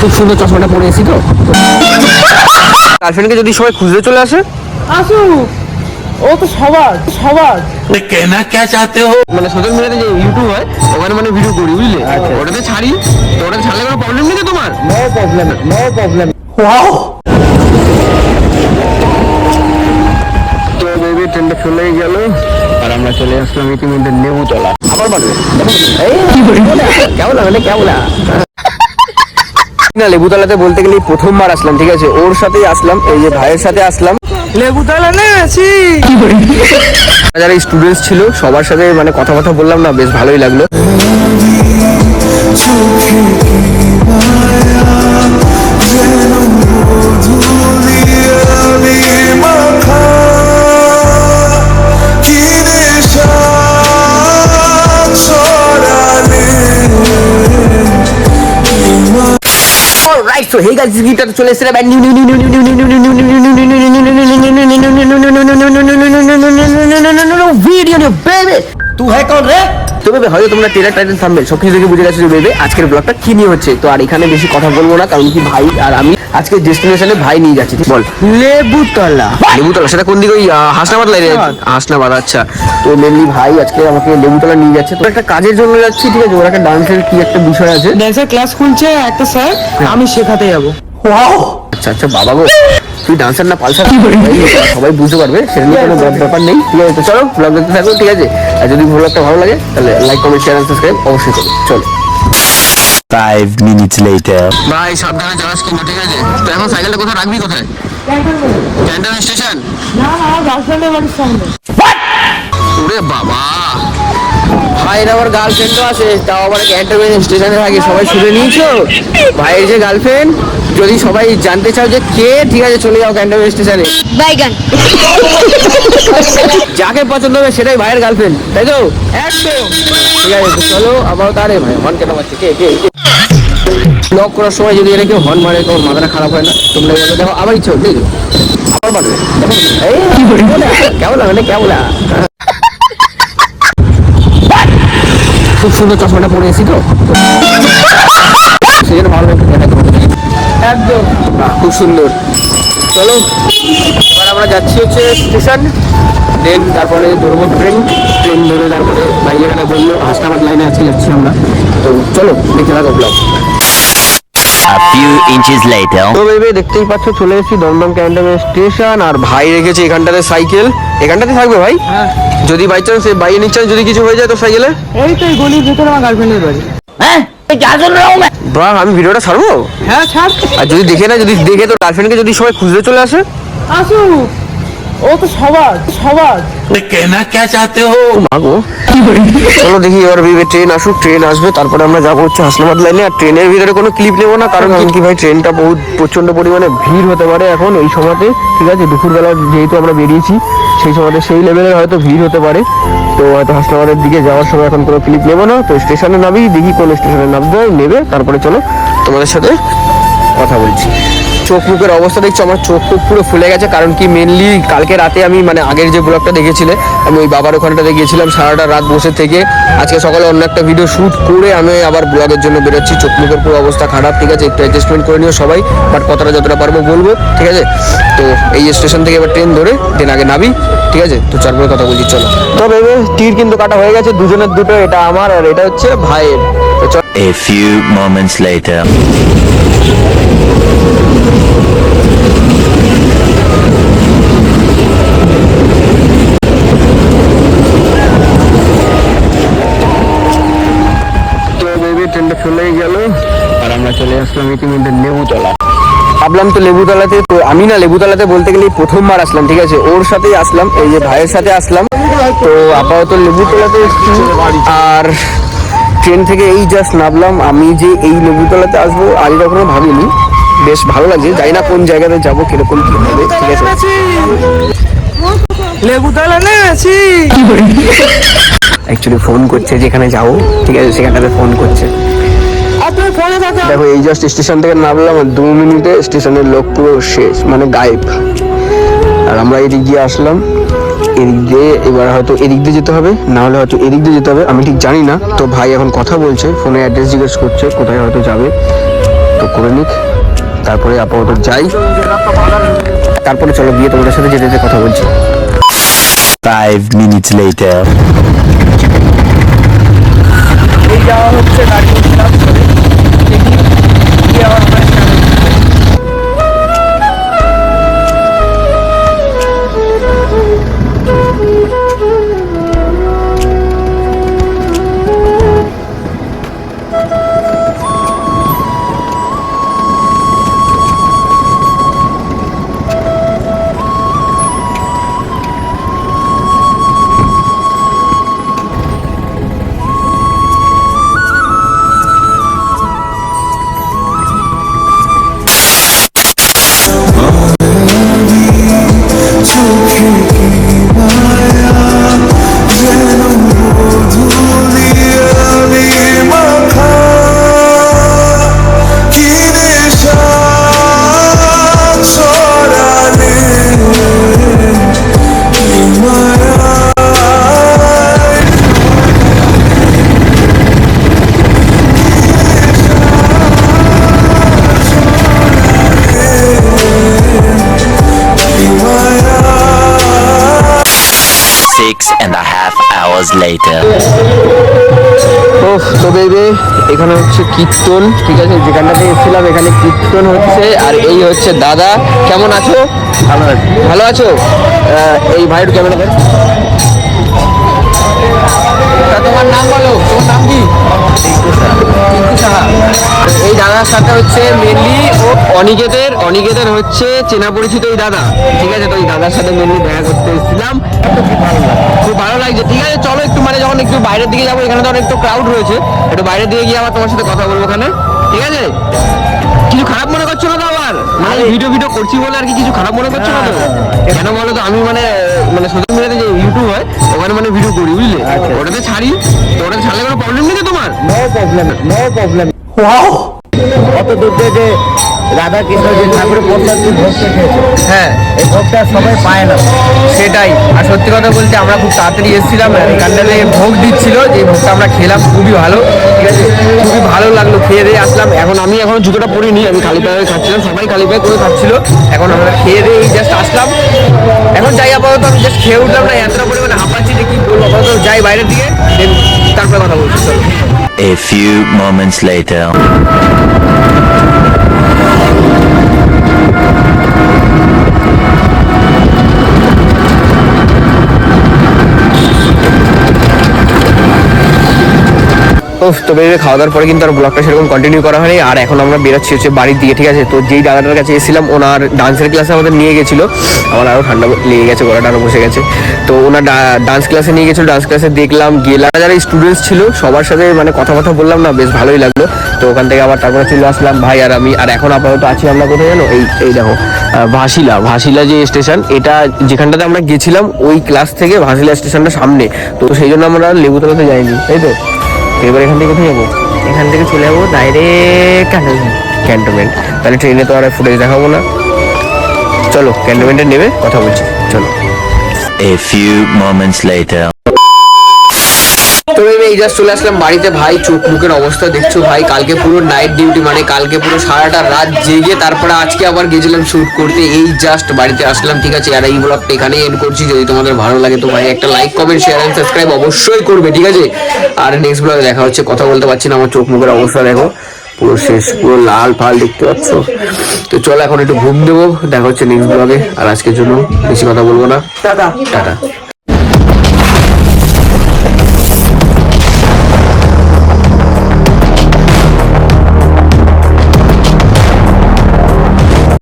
খুব সুন্দর চশমাটা পরে এসি তো। গার্লফ্রেন্ডকে যদি সবাই খুঁজতে চলে আসে? আসু। ও তো সবার সবার। ভিডিও মানে মানে করি আচ্ছা। তো গেল। আর আমরা চলে আসলাম আবার এই কেমন লাগলে? কেমন না লেবুতলাতে বলতে গেলে প্রথমবার আসলাম ঠিক আছে? ওর সাথেই আসলাম এই যে ভাইয়ের সাথে আসলাম। লেবু তালা নেছি যারা স্টুডেন্টস ছিল সবার সাথে মানে কথা কথা বললাম না বেশ ভালোই লাগল। সো হে গাইস গিটার চলে এসেছে band new new new new new new new new new video new baby তু হ্যাঁ কौन রে তো বেবে হয়তো তোমরা ট্রেলার টাইটেল থাম্বেল সব কিছু দেখে বুঝে গেছো যে বেবে আজকের ব্লগটা কি নিয়ে হচ্ছে? তো আর এখানে বেশি কথা বলব না কারণ কি ভাই আর আমি আজকে ডেস্টিনেশনে ভাই নিয়ে যাচ্ছি বল। লেবুতলা। লেবুতলা সেটা কোন দিকে ওই হাসনাবাদ লাইনে হাসনাবাদ। আচ্ছা। তো মেনলি ভাই আজকে আমাকে লেবুতলা নিয়ে যাচ্ছে। তো একটা কাজের জন্য যাচ্ছি ঠিক আছে ওর একটা ডান্সের কি একটা বিষয় আছে। ড্যান্সের ক্লাস খুলছে একটা স্যার আমি শেখাতে যাব। আচ্ছা আচ্ছা বাবা গো। তুই ডান্সার না পালসার? সবাই বুঝতে পারবে সেটা নিয়ে কোনো ব্যাপার নেই। ঠিক আছে তো চলো ব্লগ দেখতে থাকো ঠিক আছে। আর যদি ব্লগটা ভালো লাগে তাহলে লাইক কমেন্ট শেয়ার সাবস্ক্রাইব অবশ্যই করো। চলো। Five minutes later. ভাই সাবধানে যাওয়াস কিন্তু ঠিক আছে? তো এখন সাইকেলটা কোথায়? রাখবি কোথায়? ক্যান্টন স্টেশন না না গার্লফ্রেন্ডের বাড়ির সামনে। ওরে বাবা! ভাইয়ের আবার গার্লফ্রেন্ডও আছে তাও আবার ক্যান্টনমেন্ট স্টেশনে থাকে সবাই শুনে নিয়েছো? ভাইয়ের যে গার্লফ্রেন্ড যদি সবাই জানতে চাও যে কে ঠিক আছে চলে যাও ক্যান্টনমেন্ট স্টেশনে বাইগান। যাকে পছন্দ হবে সেটাই ভাইয়ের গার্লফ্রেন্ড তাই তো? একদম। ঠিক আছে চলো আবার তারে ভাই হর্ন কেন মারছে। কে কে ব্লগ করার সময় যদি এটা কেউ হর্ন মারে তোমার মাথাটা খারাপ হয় না তোমরা বলো দেখো আমার ইচ্ছে হচ্ছে আবার মারবে। কেমন লাগে কেমন খুব সুন্দর চশমাটা পরে এসি তো। সেই জন্য ভালো লাগছে দেখা একদম। বাহ, খুব সুন্দর। চলো এবার আমরা যাচ্ছি হচ্ছে স্টেশন। দেন তারপরে ধরবো ট্রেন ট্রেন ধরে তারপরে ভাই এখানে বলল হাসনাবাদ লাইনে আজকে যাচ্ছি আমরা। তো চলো দেখতে থাকো ব্লগ. তো বেবে দেখতেই পাচ্ছ চলে এসেছি দমদম ক্যান্টনমেন্ট স্টেশন। আর ভাই রেখেছে এখানটাতে সাইকেল। এখানটাতে থাকবে ভাই? হ্যাঁ। যদি by chance by any chance যদি কিছু হয়ে যায় তো সাইকেলে? এই তো এই গলির ভিতরে আমার গার্লফ্রেন্ডের বাড়ি। বাহ আমি ভিডিওটা ছাড়বো? হ্যাঁ ছাড়। আর যদি দেখে না যদি দেখে তো গার্লফ্রেন্ড কে যদি সবাই খুঁজতে চলে আসে? আসুক। ও তো সবার সবার। কেনা কে চাতে হো? মাগো। চলো দেখি এবার ভেবে ট্রেন আসুক ট্রেন আসবে তারপরে আমরা যাব হচ্ছে হাসনাবাদ লাইনে আর ট্রেনের ভিতরে কোনো ক্লিপ নেব না কারণ কি ভাই ট্রেনটা বহুত প্রচণ্ড পরিমাণে ভিড় হতে পারে এখন এই সময়তে ঠিক আছে? দুপুরবেলা যেহেতু আমরা বেরিয়েছি সেই সময়তে সেই লেভেলের হয়তো ভিড় হতে পারে। তো হয়তো হাসনাবাদের দিকে যাওয়ার সময় এখন কোনো ক্লিপ নেব না তো স্টেশনে নামি দেখি কোন স্টেশনে নামতে নেবে তারপরে চলো তোমাদের সাথে কথা বলছি। চোখ মুখের অবস্থা দেখছি, আমার চোখ মুখ পুরো ফুলে গেছে। কারণ কি মেনলি কালকে রাতে আমি মানে আগের যে ব্লগটা দেখেছিলে, আমি ওই বাবার ওখানটাতে গিয়েছিলাম সারাটা রাত বসে থেকে। আজকে সকালে অন্য একটা ভিডিও শ্যুট করে আমি আবার ব্লগের জন্য বেরোচ্ছি। চোখ মুখের পুরো অবস্থা খারাপ, ঠিক আছে? একটু অ্যাডজাস্টমেন্ট করে নিও সবাই বাট কথাটা যতটা পারব বলব, ঠিক আছে? তো এই স্টেশন থেকে এবার ট্রেন ধরে ট্রেন আগে নামি, ঠিক আছে? তো চারপরে কথা বলছি, চলো। তো ভেবে তীর কিন্তু কাটা হয়ে গেছে, দুজনের দুটো, এটা আমার আর এটা হচ্ছে ভাইয়ের। A few moments later. ট্রেনটা চলেই গেল। আর আমরা চলে আসলাম ইতিমধ্যে লেবুতলা। ভাবলাম তো লেবুতলাতে, তো আমি না লেবুতলাতে বলতে গেলে প্রথমবার আসলাম, ঠিক আছে? ওর সাথেই আসলাম, এই যে ভাইয়ের সাথে আসলাম। তো আপাতত লেবুতলাতে আর ট্রেন থেকে এই জাস্ট নামলাম। আমি যে এই লেবুতলাতে আসব, আগে কখনো ভাবিনি। বেশ ভালো লাগছে। জানি না কোন জায়গাতে যাব, কীরকম কি হবে, ঠিক আছে। নেছি লেবু তালা নেছি অ্যাকচুয়ালি ফোন করছে যেখানে যাব, ঠিক আছে, সেখানটাতে ফোন করছে। দেখো, এই জাস্ট স্টেশন থেকে নামলাম দু মিনিটে স্টেশনের লোক পুরো শেষ মানে গায়েব। আর আমরা এদিক দিয়ে আসলাম। এদিক দিয়ে এবার হয়তো এদিক দিয়ে যেতে হবে না হলে হয়তো এদিক দিয়ে যেতে হবে আমি ঠিক জানি না। তো ভাই এখন কথা বলছে ফোনে অ্যাড্রেস জিজ্ঞেস করছে কোথায় হয়তো যাবে। তো করে নিক তারপরে আপাতত যাই। তারপরে চলো গিয়ে তোমাদের সাথে যেতে যেতে কথা বলছি। Five minutes later. এই যাওয়া হচ্ছে গাড়ি। Six and a half hours later. ওহ তো বেবে এখানে হচ্ছে কীর্তন। ঠিক আছে যেখানটাতে এসেছিলাম এখানে কীর্তন হচ্ছে। আর এই হচ্ছে দাদা। কেমন আছো? ভালো ভালো আছো? আহ, এই ভাইয়ের ক্যামেরা দাদার সাথে হচ্ছে মেনলি ও অনিকেতের অনিকেতের হচ্ছে চেনা পরিচিত এই দাদা। ঠিক আছে? তো এই দাদার সাথে মেনলি দেখা করতে এসেছিলাম। খুব ভালো লাগছে। ঠিক আছে চলো একটু মানে যখন একটু বাইরের দিকে যাব এখানে তো অনেক একটু ক্রাউড রয়েছে। একটু বাইরের দিকে গিয়ে আবার তোমার সাথে কথা বলব ওখানে। ঠিক আছে? কিছু খারাপ মনে করছ না তো আবার? মানে ভিডিও ভিডিও করছি বলে আর কি কিছু খারাপ মনে করছ না তো? কেন বলো তো? আমি মানে মানে সোশ্যাল মিডিয়াতে যে ইউটিউব হয় ওখানে মানে ভিডিও করি বুঝলে? ওটাতে ছাড়ি। তো ওটাতে ছাড়লে কোনো প্রবলেম নেই তো তোমার? নো প্রবলেম নো প্রবলেম কত দূর থেকে রাধা কৃষ্ণ যে ঠাকুরের প্রসাদ তুমি ভোগ খেয়েছো হ্যাঁ। এই ভোগটা সবাই পায় না। সেটাই। আর সত্যি কথা বলতে আমরা খুব তাড়াতাড়ি এসেছিলাম এখানটাতে ভোগ দিচ্ছিল যে ভোগটা আমরা খেলাম খুবই ভালো। ঠিক আছে? খুবই ভালো লাগল খেয়ে দিয়ে আসলাম। এখন আমি এখন জুতোটা পরিনি আমি খালি পায়ে খাচ্ছিলাম সবাই খালি পায়ে করে খাচ্ছিল। এখন আমরা খেয়ে দিয়ে জাস্ট আসলাম। এখন যাই আপাতত আমি জাস্ট খেয়ে উঠলাম না এতটা পরিমাণে হাঁপাচ্ছি যে কি বলব আপাতত যাই বাইরের দিকে তারপরে কথা বলছি চলো। A few moments later. উফ তো খাওয়া দাওয়ার পরে কিন্তু আর ব্লগটা সেরকম কন্টিনিউ করা হয়নি। আর এখন আমরা বেরোচ্ছি হচ্ছে বাড়ির দিকে, ঠিক আছে? তো যেই দাদাটার কাছে এসেছিলাম, ওনার ডান্সের ক্লাসে আমাদের নিয়ে গেছিল। আমার আরও ঠান্ডা লেগে গেছে, গলাটা আরও বসে গেছে। তো ওনার ডান্স ক্লাসে নিয়ে গেছিল ডান্স ক্লাসে দেখলাম, গেলাম। যারা স্টুডেন্টস ছিল, সবার সাথে মানে কথা কথা বললাম না, বেশ ভালোই লাগল। তো ওখান থেকে আবার তারপরে চলে আসলাম। ভাই আর আমি, আর এখন আপাতত আছি আমরা কোথায় জানো? এই এই দেখো ভাসিলা ভাসিলা যে স্টেশন এটা যেখানটাতে আমরা গেছিলাম, ওই ক্লাস থেকে ভাসিলা স্টেশনটা সামনে। তো সেই জন্য আমরা লেবুতলাতে যাইনি, তাই তো? এবার এখান থেকে কোথায় যাব? এখান থেকে চলে যাব ডাইরেক্ট ক্যান্টনমেন্ট ক্যান্টনমেন্ট তাহলে ট্রেনে তো আর ফুটেজ দেখাবো না। চলো ক্যান্টনমেন্টে নেবে কথা বলছি। চলো। A few moments later. এই জাস্ট চলে আসলাম বাড়িতে। ভাই চোখ মুখের অবস্থা দেখছ ভাই? কালকে পুরো নাইট ডিউটি মানে কালকে পুরো সারাটা রাত জেগে তারপরে আজকে আবার গেছিলাম শুট করতে। এই জাস্ট বাড়িতে আসলাম ঠিক আছে? আর এই ব্লগটা এখানেই এন্ড করছি। যদি তোমাদের ভালো লাগে তো ভাই একটা like comment share and subscribe অবশ্যই করবে ঠিক আছে? আর নেক্সট ব্লগে দেখা হচ্ছে কথা বলতে পারছি না আমার চোখ মুখের অবস্থা দেখো। পুরো শেষ পুরো লাল ফাল দেখতে পাচ্ছ। তো চলো এখন একটু ঘুম দেবো দেখা হচ্ছে নেক্সট ব্লগে আর আজকের জন্য বেশি কথা বলব না। দাদা টাটা।